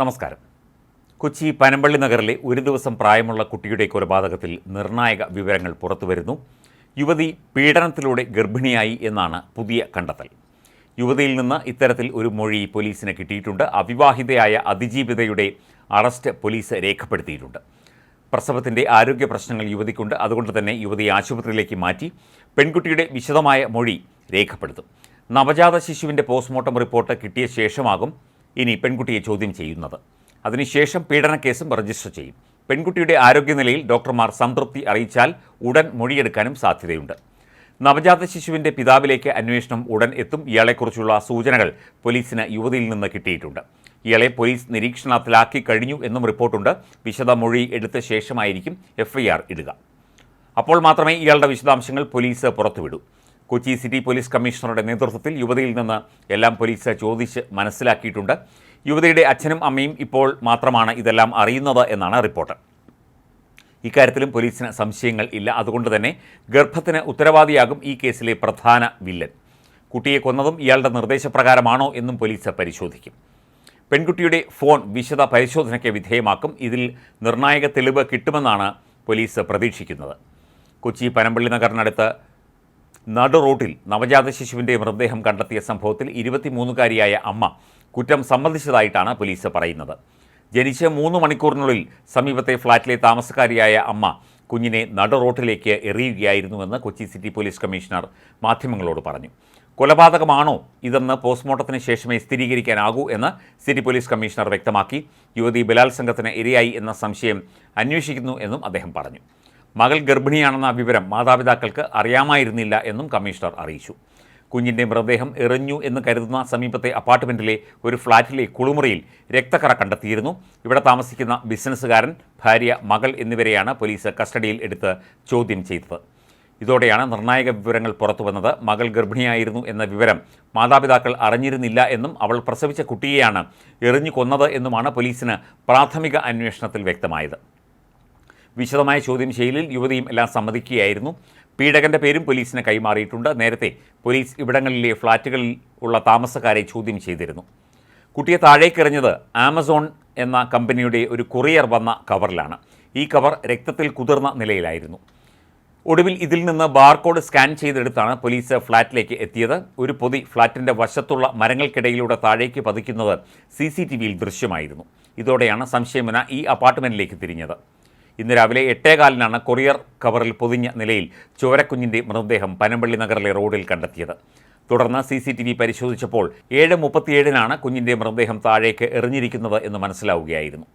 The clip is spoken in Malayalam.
നമസ്കാരം. കൊച്ചി പനമ്പള്ളി നഗറിലെ ഒരു ദിവസം പ്രായമുള്ള കുട്ടിയുടെ കൊലപാതകത്തിൽ നിർണായക വിവരങ്ങൾ പുറത്തുവരുന്നു. യുവതി പീഡനത്തിലൂടെ ഗർഭിണിയായി എന്നാണ് പുതിയ കണ്ടെത്തൽ. യുവതിയിൽ നിന്ന് ഇത്തരത്തിൽ ഒരു മൊഴി പോലീസിന് കിട്ടിയിട്ടുണ്ട്. അവിവാഹിതയായ അതിജീവിതയുടെ അറസ്റ്റ് പോലീസ് രേഖപ്പെടുത്തിയിട്ടുണ്ട്. പ്രസവത്തിന്റെ ആരോഗ്യ പ്രശ്നങ്ങൾ യുവതിക്കുണ്ട്. അതുകൊണ്ട് തന്നെ യുവതി ആശുപത്രിയിലേക്ക് മാറ്റി പെൺകുട്ടിയുടെ വിശദമായ മൊഴി രേഖപ്പെടുത്തും. നവജാത ശിശുവിന്റെ പോസ്റ്റ്മോർട്ടം റിപ്പോർട്ട് കിട്ടിയ ശേഷമാകും ഇനി പെൺകുട്ടിയെ ചോദ്യം ചെയ്യുന്നത്. അതിനുശേഷം പീഡനക്കേസും രജിസ്റ്റർ ചെയ്യും. പെൺകുട്ടിയുടെ ആരോഗ്യനിലയിൽ ഡോക്ടർമാർ സംതൃപ്തി അറിയിച്ചാൽ ഉടൻ മൊഴിയെടുക്കാനും സാധ്യതയുണ്ട്. നവജാത ശിശുവിന്റെ പിതാവിലേക്ക് അന്വേഷണം ഉടൻ എത്തും. ഇയാളെക്കുറിച്ചുള്ള സൂചനകൾ പോലീസിന് യുവതിയിൽ നിന്ന് കിട്ടിയിട്ടുണ്ട്. ഇയാളെ പോലീസ് നിരീക്ഷണത്തിലാക്കി കഴിഞ്ഞു എന്നും റിപ്പോർട്ടുണ്ട്. വിശദ മൊഴി എടുത്ത ശേഷമായിരിക്കും എഫ്ഐആർ ഇടുക. അപ്പോൾ മാത്രമേ ഇയാളുടെ വിശദാംശങ്ങൾ പോലീസ് പുറത്തുവിടൂ. കൊച്ചി സിറ്റി പോലീസ് കമ്മീഷണറുടെ നേതൃത്വത്തിൽ യുവതിയിൽ നിന്ന് എല്ലാം പോലീസ് ചോദിച്ച് മനസ്സിലാക്കിയിട്ടുണ്ട്. യുവതിയുടെ അച്ഛനും അമ്മയും ഇപ്പോൾ മാത്രമാണ് ഇതെല്ലാം അറിയുന്നത് എന്നാണ് റിപ്പോർട്ട്. ഇക്കാര്യത്തിലും പോലീസിന് സംശയങ്ങൾ ഇല്ല. അതുകൊണ്ട് തന്നെ ഗർഭത്തിന് ഉത്തരവാദിയാകും ഈ കേസിലെ പ്രധാന വില്ലൻ. കുട്ടിയെ കൊന്നതും ഇയാളുടെ നിർദ്ദേശപ്രകാരമാണോ എന്നും പോലീസ് പരിശോധിക്കും. പെൺകുട്ടിയുടെ ഫോൺ വിശദ പരിശോധനയ്ക്ക് വിധേയമാക്കും. ഇതിൽ നിർണായക തെളിവ് കിട്ടുമെന്നാണ് പോലീസ് പ്രതീക്ഷിക്കുന്നത്. കൊച്ചി പനമ്പള്ളി നഗറിനടുത്ത് നടു റോട്ടിൽ നവജാത ശിശുവിന്റെ മൃതദേഹം കണ്ടെത്തിയ സംഭവത്തിൽ ഇരുപത്തിമൂന്നുകാരിയായ അമ്മ കുറ്റം സമ്മതിച്ചതായിട്ടാണ് പോലീസ് പറയുന്നത്. ജനിച്ച് മൂന്ന് മണിക്കൂറിനുള്ളിൽ സമീപത്തെ ഫ്ളാറ്റിലെ താമസക്കാരിയായ അമ്മ കുഞ്ഞിനെ നടു റോട്ടിലേക്ക് എറിയുകയായിരുന്നുവെന്ന് കൊച്ചി സിറ്റി പോലീസ് കമ്മീഷണർ മാധ്യമങ്ങളോട് പറഞ്ഞു. കൊലപാതകമാണോ ഇതെന്ന് പോസ്റ്റ്മോർട്ടത്തിന് ശേഷമേ സ്ഥിരീകരിക്കാനാകൂ എന്ന് സിറ്റി പോലീസ് കമ്മീഷണർ വ്യക്തമാക്കി. യുവതി ബലാത്സംഗത്തിന് ഇരയായി എന്ന സംശയം അന്വേഷിക്കുന്നു എന്നും അദ്ദേഹം പറഞ്ഞു. മകൾ ഗർഭിണിയാണെന്ന വിവരം മാതാപിതാക്കൾക്ക് അറിയാമായിരുന്നില്ല എന്നും കമ്മീഷണർ അറിയിച്ചു. കുഞ്ഞിന്റെ മൃതദേഹം എറിഞ്ഞു എന്ന് കരുതുന്ന സമീപത്തെ അപ്പാർട്ട്മെന്റിലെ ഒരു ഫ്ളാറ്റിലെ കുളിമുറിയിൽ രക്തക്കറ കണ്ടെത്തിയിരുന്നു. ഇവിടെ താമസിക്കുന്ന ബിസിനസ്സുകാരൻ ഭാര്യ മകൾ എന്നിവരെയാണ് പോലീസ് കസ്റ്റഡിയിൽ എടുത്ത് ചോദ്യം ചെയ്തത്. ഇതോടെയാണ് നിർണായക വിവരങ്ങൾ പുറത്തുവന്നത് മകൾ ഗർഭിണിയായിരുന്നു എന്ന വിവരം മാതാപിതാക്കൾ അറിഞ്ഞിരുന്നില്ല എന്നും അവൾ പ്രസവിച്ച കുട്ടിയെയാണ് എറിഞ്ഞു കൊന്നത് എന്നുമാണ് പോലീസിന് പ്രാഥമിക അന്വേഷണത്തിൽ വ്യക്തമായത്. വിശദമായ ചോദ്യം ചെയ്യലിൽ യുവതിയും എല്ലാം സമ്മതിക്കുകയായിരുന്നു. പീഡകന്റെ പേരും പോലീസിന് കൈമാറിയിട്ടുണ്ട്. നേരത്തെ പോലീസ് ഇവിടങ്ങളിലെ ഫ്ളാറ്റുകളിൽ ഉള്ള താമസക്കാരെ ചോദ്യം ചെയ്തിരുന്നു. കുട്ടിയെ താഴേക്കെറിഞ്ഞത് ആമസോൺ എന്ന കമ്പനിയുടെ ഒരു കൊറിയർ വന്ന കവറിലാണ്. ഈ കവർ രക്തത്തിൽ കുതിർന്ന നിലയിലായിരുന്നു. ഒടുവിൽ ഇതിൽ നിന്ന് ബാർകോഡ് സ്കാൻ ചെയ്തെടുത്താണ് പോലീസ് ഫ്ളാറ്റിലേക്ക് എത്തിയത്. ഒരു പൊതി ഫ്ളാറ്റിന്റെ വശത്തുള്ള മരങ്ങൾക്കിടയിലൂടെ താഴേക്ക് പതിക്കുന്നത് സി സി ടി വിയിൽ ദൃശ്യമായിരുന്നു. ഇതോടെയാണ് സംശയമന ഈ അപ്പാർട്ട്മെന്റിലേക്ക് തിരിഞ്ഞത്. ഇന്ന് രാവിലെ എട്ടേകാലിനാണ് കൊറിയർ കവറിൽ പൊതിഞ്ഞ നിലയിൽ ചോരക്കുഞ്ഞിന്റെ മൃതദേഹം പനമ്പള്ളി നഗറിലെ റോഡിൽ കണ്ടെത്തിയത്. തുടർന്ന് സി സി ടി വി പരിശോധിച്ചപ്പോൾ ഏഴ് മുപ്പത്തിയേഴിനാണ് കുഞ്ഞിന്റെ മൃതദേഹം താഴേക്ക് എറിഞ്ഞിരിക്കുന്നത് എന്ന് മനസ്സിലാവുകയായിരുന്നു.